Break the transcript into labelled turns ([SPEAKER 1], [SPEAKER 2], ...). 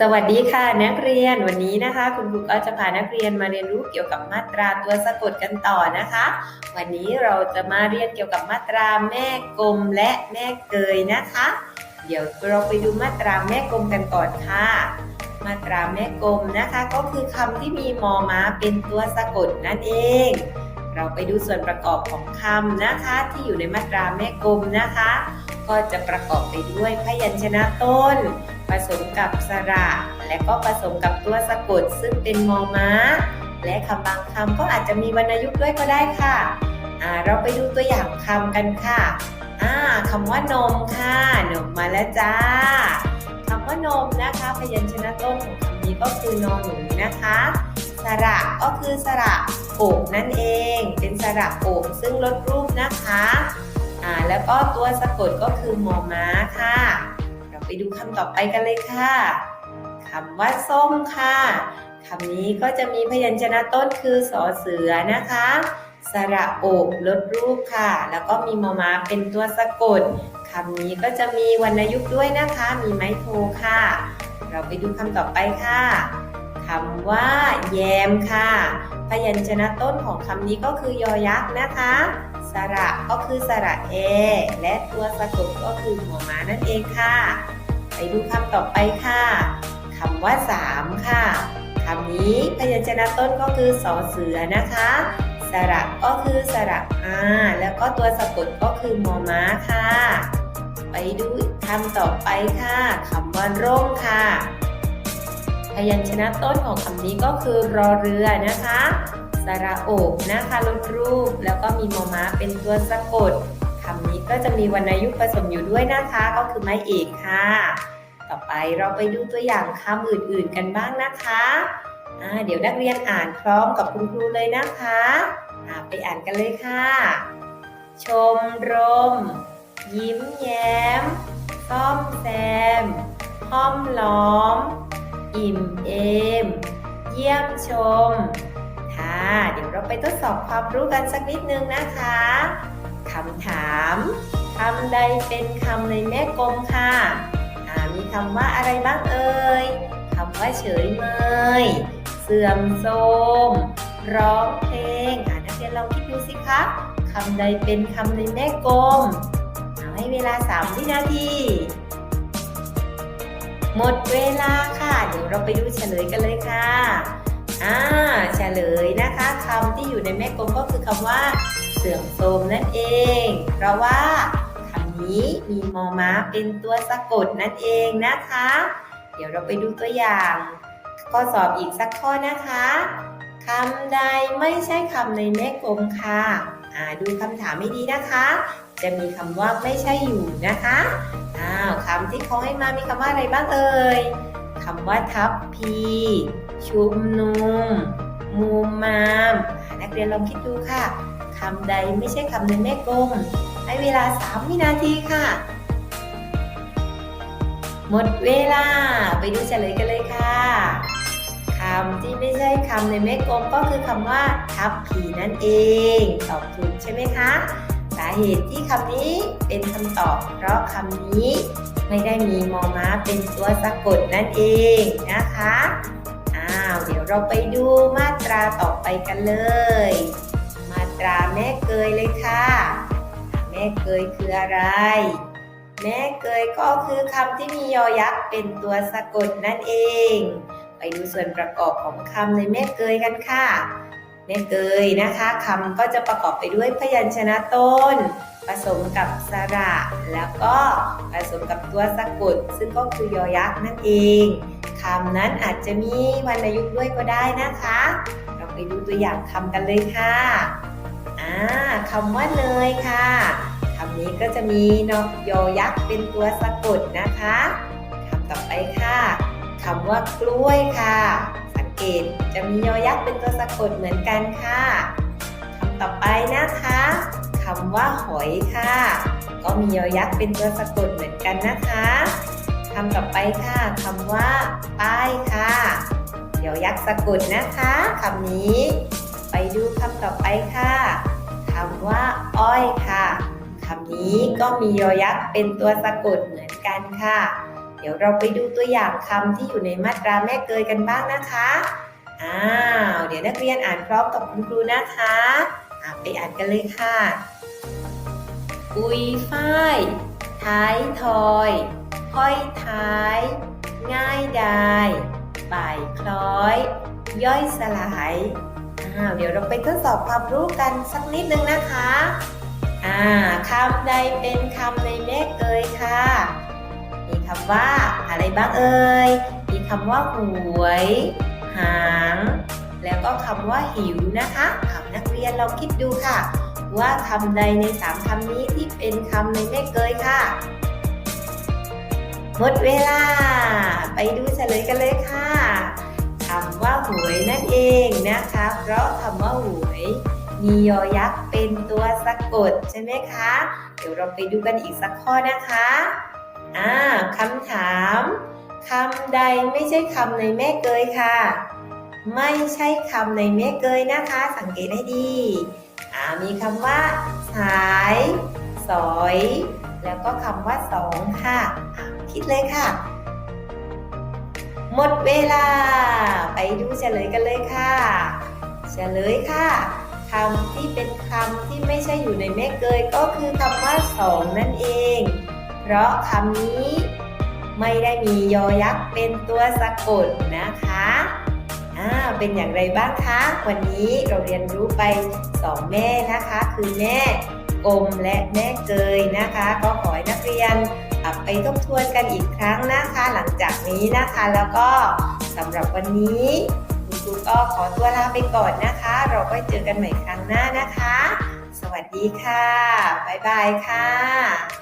[SPEAKER 1] สวัสดีค่ะนักเรียนวันนี้นะคะ คุณครูก็จะพานักเรียนมาเรียนรู้เกี่ยวกับมาตราตัวสะกดกันต่อนะคะ วันนี้เราจะมาเรียนเกี่ยวกับมาตราแม่กลมและแม่เกยนะคะ เดี๋ยวเราไปดูมาตราแม่กลมกันก่อนค่ะ มาตราแม่กลมนะคะ ก็คือคำที่มีมอม้าเป็นตัวสะกดนั่นเอง เราไปดูส่วนประกอบของคำนะคะ ที่อยู่ในมาตราแม่กลมนะคะ ก็จะประกอบไปด้วยพยัญชนะต้น ผสมกับสระ และก็ผสมกับตัวสะกดซึ่งเป็นมอม้า และคำบางคำก็อาจจะมีวรรณยุกต์ด้วยก็ได้ค่ะเราไปดูตัวอย่างคำกันค่ะคำว่านมค่ะนมมาแล้วจ้าคำว่านมนะคะพยัญชนะต้นของคำนี้ก็คือนอนหนูนะคะสระก็คือสระโอกนั่นเอง เป็นสระโอกซึ่งลดรูปนะคะ อ่าแล้วก็ตัวสะกดก็คือมอม้าค่ะ เราไปดูคำต่อไปกันเลยค่ะคำว่าส้มค่ะคำนี้ก็จะมีพยัญชนะต้นคือสอเสือนะคะ สระโอกลดรูปค่ะ แล้วก็มีมอม้าเป็นตัวสะกดคำนี้ก็จะมีวรรณยุกต์ด้วยนะคะ มีไม้โทค่ะ เราไปดูคำต่อไปค่ะคำว่า แยมค่ะ พยัญชนะต้นของคำนี้ก็คือยอยักษ์นะคะ สระก็คือสระเอ และตัวสะกดก็คือหัวม้านั่นเองค่ะ ไปดูคำต่อไปค่ะคำว่าสามค่ะคำนี้พยัญชนะต้นก็คือสอเสือนะคะ สระก็คือสระอาแล้วก็ตัวสะกดก็คือมอม้าค่ะ ไปดูคำต่อไปค่ะคำว่าร่มค่ะ พยัญชนะต้นของคำนี้ก็คือรอเรือนะคะ สระโอกนะคะลดรูป แล้วก็มีมอม้าเป็นตัวสะกดคำนี้ก็จะมีวรรณยุกต์ผสมอยู่ด้วยนะคะ ก็คือไม้เอกค่ะ ต่อไปเราไปดูตัวอย่างคำอื่นๆกันบ้างนะคะเดี๋ยวนักเรียนอ่านพร้อมกับคุณครูเลยนะคะไปอ่านกันเลยค่ะ ชมรม ยิ้มแย้มซ่อมแซมห้อมล้อม อิ่มเอม เยี่ยมชม ค่ะเดี๋ยวเราไปทดสอบความรู้กันสักนิดนึงนะคะคำถามคำใดเป็นคำในแม่กลมค่ะมีคำว่าอะไรบ้างเอ่ยคำว่าเฉยเมย เสื่อมโทรมร้องเพลงอ่านักเรียนลองคิดดูสิคะคำใดเป็นคำในแม่กลมเอาให้เวลา 3 วินาที หมดเวลาค่ะ เดี๋ยวเราไปดูเฉลยกันเลยค่ะ อ่าเฉลยนะคะคำที่อยู่ในแม่กลมก็คือคำว่า เสื่อมโทรมนั่นเอง เพราะว่าคำนี้มีมอม้าเป็นตัวสะกดนั่นเองนะคะ เดี๋ยวเราไปดูตัวอย่าง ข้อสอบอีกสักข้อนะคะคำใดไม่ใช่คำในแม่กลมค่ะอ่าดูคำถามให้ดีนะคะ จะมีคำว่าไม่ใช่อยู่นะคะอ้าวคำที่เขาให้มามีคำว่าอะไรบ้างเอ่ยำว่าทับพี ชุมนุมมูมาม นักเรียนลองคิดดูค่ะคำใดไม่ใช่คำในแม่กลมให้เวลา 3 วินาทีค่ะ หมดเวลาไปดูเฉลยกันเลยค่ะคำที่ไม่ใช่คำในแม่กลมก็คือคำว่าทับผีนั่นเองตอบถูกใช่ไหมคะาเหตุที่คำนี้เป็นคำตอบ เพราะคำนี้ไม่ได้มีมอม้าเป็นตัวสะกดนั่นเองนะคะอ้าวเดี๋ยวเราไปดูมาตราต่อไปกันเลย มาตราแม่เกยเลยค่ะ แม่เกยคืออะไร แม่เกยก็คือคำที่มียอยักษ์เป็นตัวสะกดนั่นเอง ไปดูส่วนประกอบของคำในแม่เกยกันค่ะ แม่เกยนะคะคำก็จะประกอบไปด้วยพยัญชนะต้น ผสมกับสระ แล้วก็ผสมกับตัวสะกด ซึ่งก็คือยอยักษ์นั่นเองคำนั้นอาจจะมีวรรณยุกต์ด้วยก็ได้นะคะ เราไปดูตัวอย่างคำกันเลยค่ะอ่าคำว่าเนยค่ะคำนี้ก็จะมีนกยอยักษ์เป็นตัวสะกดนะคะคำต่อไปค่ะคำว่ากล้วยค่ะ กต จะมียอยักษ์เป็นตัวสะกดเหมือนกันค่ะคำต่อไปนะคะคำว่าหอยค่ะ ก็มียอยักษ์เป็นตัวสะกดเหมือนกันนะคะคำต่อไปค่ะคำว่า ป้ายค่ะยอยักษ์สะกดนะคะคำนี้ ไปดูคำต่อไปค่ะคำว่า อ้อยค่ะคำนี้ก็มียอยักษ์เป็นตัวสะกดเหมือนกันค่ะ เดี๋ยวเราไปดูตัวอย่างคำที่อยู่ในมาตราแม่เกยกันบ้างนะคะ อ้าว เดี๋ยวนักเรียนอ่านพร้อมกับคุณครูนะคะอะไปอ่านกันเลยค่ะอุยฝ้าย ท้ายทอย ห้อยท้าย ง่ายดายบ่ายคล้อย ย่อยสลายอ้าวเดี๋ยวเราไปทดสอบความรู้กันสักนิดนึงนะคะ อ่าคำใดเป็นคำใน ว่าอะไรบ้างเอ่ย มีคำว่าหวย หาง แล้วก็คำว่าหิวนะคะถามนักเรียนลองคิดดูค่ะ ว่าคำใดในสามคำนี้ที่เป็นคำในแม่เกยค่ะ หมดเวลา ไปดูเฉลยกันเลยค่ะคำว่าหวยนั่นเองนะคะ เพราะคำว่าหวยมียอยักษ์เป็นตัวสะกดใช่ไหมคะ เดี๋ยวเราไปดูกันอีกสักข้อนะคะ อ่าคำถามคำใดไม่ใช่คำในแม่เกยค่ะ ไม่ใช่คำในแม่เกยนะคะ สังเกตให้ดีอ่ามีคำว่า สาย สอย แล้วก็คำว่าสองค่ะอะคิดเลยค่ะ หมดเวลา ไปดูเฉลยกันเลยค่ะ เฉลยค่ะคำที่เป็นคำที่ไม่ใช่อยู่ในแม่เกยก็คือคำว่าสองนั่นเอง เพราะคำนี้ไม่ได้มียอยักษ์เป็นตัวสะกดนะคะอ่าเป็นอย่างไรบ้างคะ วันนี้เราเรียนรู้ไปสองแม่นะคะ คือแม่กลมและแม่เกยนะคะ ก็ขอให้นักเรียนกลับไปทบทวนกันอีกครั้งนะคะ หลังจากนี้นะคะแล้วก็สำหรับวันนี้คุณครูก็ขอตัวลาไปก่อนนะคะ เราก็เจอกันใหม่ครั้งหน้านะคะ สวัสดีค่ะ บ๊ายบายค่ะ